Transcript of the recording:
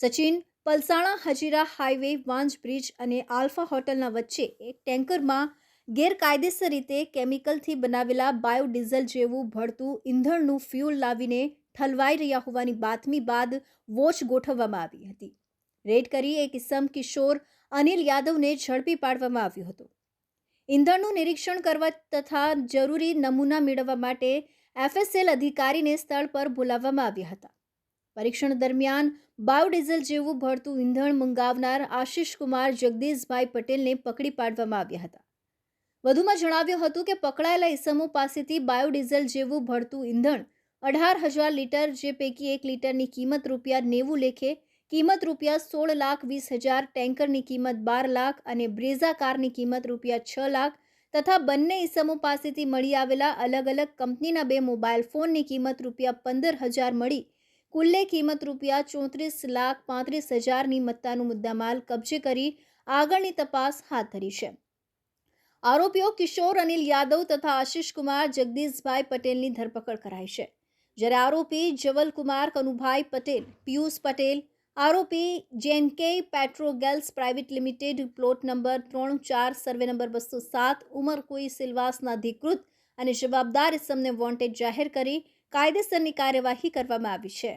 Sachin, Palsana, Hazira highway, Vanz bridge અને alpha હોટલના વચ્ચે એક ટેન્કરમાં ગેરકાયદેસર રીતે કેમિકલથી બનાવેલા બાયોડીઝલ જેવું ભળતું ઈંધણનું ફ્યુલ લાવીને ઠલવાઈ રહ્યા હોવાની બાતમી બાદ વોચ ગોઠવવામાં આવી હતી. રેડ કરી એક ઇસમ કિશોર અનિલ યાદવને ઝડપી પાડવામાં આવ્યો હતો. ઈંધણનું નિરીક્ષણ કરવા તથા જરૂરી નમૂના મેળવવા માટે એફએસએલ અધિકારીને સ્થળ પર બોલાવવામાં આવ્યા હતા. પરીક્ષણ દરમિયાન બાયોડીઝલ જેવું ભળતું ઈંધણ મંગાવનાર આશિષ કુમાર જગદીશભાઈ પટેલને પકડી પાડવામાં આવ્યા હતા. વધુમાં જણાવ્યું હતું કે પકડાયેલા ઇસમો પાસેથી બાયોડીઝલ જેવું ભળતું ઈંધણ અઢાર હજાર લીટર જે પૈકી એક લીટરની કિંમત રૂપિયા નેવું લેખે, કિંમત રૂપિયા સોળ લાખ વીસ હજાર ટેન્કરની કિંમત બાર લાખ અને બ્રેઝા કારની કિંમત રૂપિયા છ લાખ તથા બંને ઇસમો પાસેથી મળી આવેલા અલગ અલગ કંપનીના બે મોબાઈલ ફોનની કિંમત રૂપિયા પંદર હજાર મળી કુલ્લે કિંમત રૂપિયા ચોત્રીસ લાખ પાંત્રીસ હજારની મત્તાનું મુદ્દામાલ કબજે કરી આગળની તપાસ હાથ ધરી છે. આરોપીઓ કિશોર અનિલ યાદવ તથા આશિષ કુમાર જગદીશભાઈ પટેલની ધરપકડ કરાઈ છે. જ્યારે આરોપી જવલકુમાર કનુભાઈ પટેલ, પિયુષ પટેલ, આરોપી જેનકે પેટ્રોગેલ્સ પ્રાઇવેટ લિમિટેડ પ્લોટ નંબર ત્રણ ચાર સર્વે નંબર બસો સાત, ઉમરકુઈ સિલવાસના અધિકૃત અને જવાબદાર ઇસમને વોન્ટેડ જાહેર કરી કાયદેસરની કાર્યવાહી કરવામાં આવી છે.